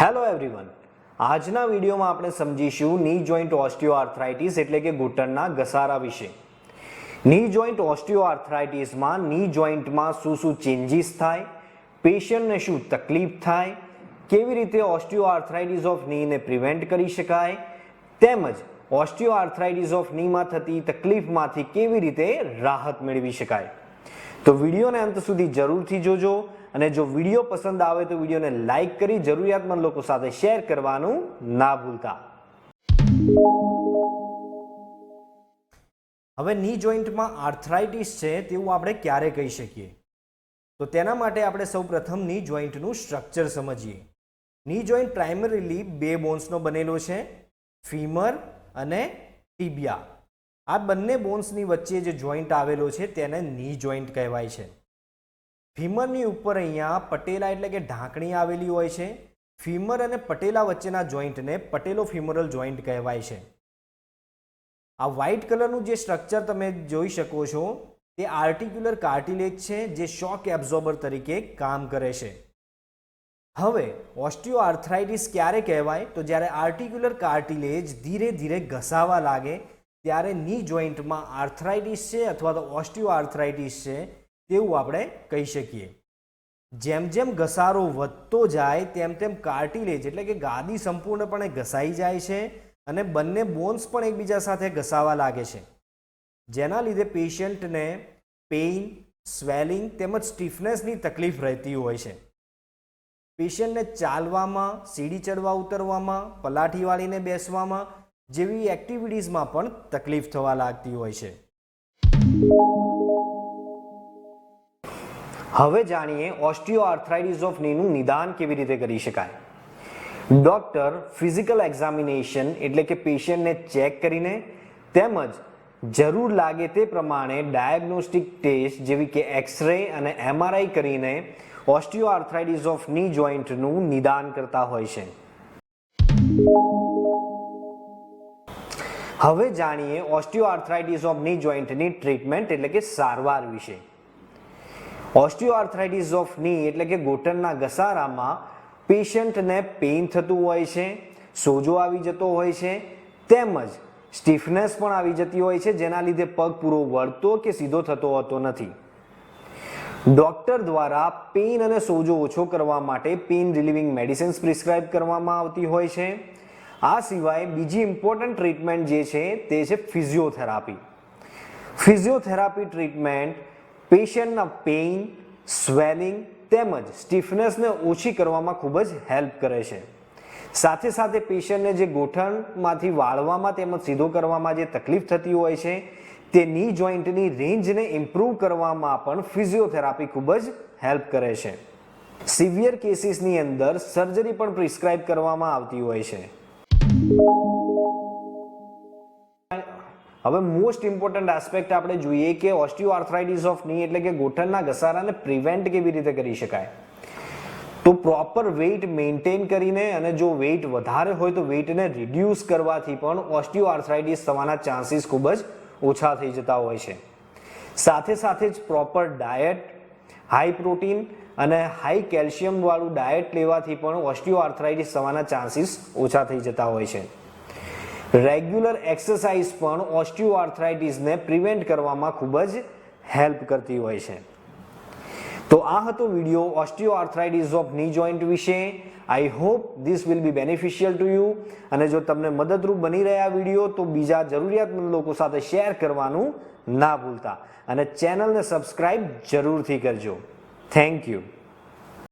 Hello everyone આજના વિડીયોમાં આપણે સમજીશું ની જોઈન્ટ ઓસ્ટિયોઆર્થરાઇટિસ એટલે કે ઘૂંટણના ઘસારા વિશે. ની જોઈન્ટ ઓસ્ટિયોઆર્થરાઇટિસમાં ની જોઈન્ટમાં શું શું ચેન્જીસ થાય પેશન્ટને શું તકલીફ થાય, કેવી રીતે ઓસ્ટિયોઆર્થરાઇટિસ ઓફ નીને પ્રિવેન્ટ કરી શકાય, તેમજ ઓસ્ટિયોઆર્થરાઇટિસ ઓફ નીમાં થતી તકલીફમાંથી કેવી રીતે રાહત મેળવી શકાય. તો વિડીયોને અંત સુધી જરૂરથી જોજો. અને જો વીડિયો પસંદ આવે તો વિડીયોને લાઇક કરી જરૂરિયાતમંદ લોકો સાથે શેર કરવાનું ના ભૂલતા. હવે ની જોઈન્ટમાં આર્થરાઇટિસ છે તેવું આપણે ક્યારે કહી શકીએ? તો તેના માટે આપણે સૌપ્રથમની જોઈન્ટનું સ્ટ્રક્ચર સમજીએ. ની જોઈન્ટ પ્રાઇમરીલી બે બોન્સનો બનેલો છે, ફીમર અને ટીબિયા. આ બંને બોન્સની વચ્ચે જે જોઈન્ટ આવેલો છે તેને ની જોઈન્ટ કહેવાય છે. ફીમરની ઉપર અહીંયા પટેલા એટલે કે ઢાંકણી આવેલી હોય છે. ફીમર અને પટેલા વચ્ચેના જોઈન્ટને પટેલો ફીમરલ જોઈન્ટ કહેવાય છે. આ વ્હાઇટ કલરનું જે સ્ટ્રક્ચર તમે જોઈ શકો છો તે આર્ટિક્યુલર કાર્ટિલેજ છે, જે શોક એબ્ઝોર્બર તરીકે કામ કરે છે. હવે ઓસ્ટિયો આર્થરાઇટિસ ક્યારે કહેવાય? તો જ્યારે આર્ટિક્યુલર કાર્ટિલેજ ધીરે ધીરે ઘસાવા લાગે, ત્યારે ની જોઈન્ટમાં આર્થરાઇટિસ છે અથવા તો ઓસ્ટિયો આર્થરાઇટિસ છે તેવું આપણે કહી શકીએ. જેમ જેમ ઘસારો વધતો જાય, તેમ તેમ કાર્ટિલેજ એટલે કે ગાદી સંપૂર્ણપણે ઘસાઈ જાય છે અને બંને બોન્સ પણ એકબીજા સાથે ઘસાવા લાગે છે. જેના લીધે પેશન્ટને પેઇન, સ્વેલિંગ તેમજ સ્ટીફનેસની તકલીફ રહેતી હોય છે. પેશન્ટને ચાલવામાં, સીડી ચડવા ઉતરવામાં પલાઠી વાળીને બેસવામાં જેવી એક્ટિવિટીઝમાં પણ તકલીફ થવા લાગતી હોય છે. હવે જાણીએ ઓસ્ટિયોઆર્થરાઇટિસ ઓફ નીનું નિદાન કેવી રીતે કરી શકાય? ડોક્ટર ફિઝિકલ એક્ઝામિનેશન એટલે કે પેશન્ટને ચેક કરીને તેમજ જરૂર લાગે તે પ્રમાણે ડાયગ્નોસ્ટિક ટેસ્ટ જેવી કે એક્સરે અને એમઆરઆઈ કરીને ઓસ્ટિયોઆર્થરાઇટિસ ઓફની જોઈન્ટનું નિદાન કરતા હોય છે. હવે જાણીએ ઓસ્ટિયોઆર્થરાઇટિસ ઓફની જોઈન્ટની ટ્રીટમેન્ટ એટલે કે સારવાર વિશે. ઓસ્ટિયોઆર્થરાઇટિસ ઓફની એટલે કે ઘૂંટણના ઘસારામાં પેશન્ટને પેઇન થતું હોય છે, સોજો આવી જતો હોય છે, તેમજ સ્ટીફનેસ પણ આવી જતી હોય છે, જેના લીધે પગ પૂરો વળતો કે સીધો થતો હોતો નથી. ડોક્ટર દ્વારા પેઇન અને સોજો ઓછો કરવા માટે પેઇન રિલીવિંગ મેડિસિન્સ પ્રિસ્ક્રાઇબ કરવામાં આવતી હોય છે. આ સિવાય બીજી ઇમ્પોર્ટન્ટ ટ્રીટમેન્ટ જે છે, તે છે ફિઝિયોથેરાપી ફિઝિયોથેરાપી ટ્રીટમેન્ટ પેશન્ટના પેઇન સ્વેલિંગ તેમજ સ્ટીફનેસને ઓછી કરવામાં ખૂબ જ હેલ્પ કરે છે. સાથે સાથે પેશન્ટને જે ગોઠણમાંથી વાળવામાં તેમજ સીધો કરવામાં જે તકલીફ થતી હોય છે, તે ની જોઈન્ટની રેન્જને ઇમ્પ્રૂવ કરવામાં પણ ફિઝિયોથેરાપી ખૂબ જ હેલ્પ કરે છે. સિવિયર કેસીસની અંદર સર્જરી પણ પ્રિસ્ક્રાઇબ કરવામાં આવતી હોય છે. હવે મોસ્ટ ઇમ્પોર્ટન્ટ એસ્પેક્ટ આપણે જોઈએ કે ઓસ્ટિયોઆર્થરાઇટિસ ઓફની એટલે કે ગોઠણના ઘસારાને પ્રિવેન્ટ કેવી રીતે કરી શકાય? તો પ્રોપર વેઇટ મેન્ટેન કરીને અને જો વેઇટ વધારે હોય તો વેઇટને રિડ્યુસ કરવાથી પણ ઓસ્ટિયોઆર્થરાઇટિસ થવાના ચાન્સીસ ખૂબ જ ઓછા થઈ જતા હોય છે. સાથે સાથે જ પ્રોપર ડાયટ હાઈ પ્રોટીન અને હાઈ કેલ્શિયમ વાળું ડાયટ લેવાથી પણ ઓસ્ટિયોઆર્થરાઇટિસ થવાના ચાન્સીસ ઓછા થઈ જતા હોય છે. રેગ્યુલર એક્સરસાઇઝ પણ ઓસ્ટિયોઆર્થરાઇટિસને પ્રિવેન્ટ કરવામાં ખૂબ જ હેલ્પ કરતી હોય છે. તો આ હતો વીડિયો ઓસ્ટિયોઆર્થરાઇટિસ ઓફની જોઈન્ટ વિશે. I hope this will be beneficial to you અને જો તમને મદદરૂપ બની રહ્યા વીડિયો, તો બીજા જરૂરિયાતમંદ લોકો સાથે શેર કરવાનું ના ભૂલતા. અને ચેનલને સબસ્ક્રાઇબ જરૂરથી કરજો. Thank you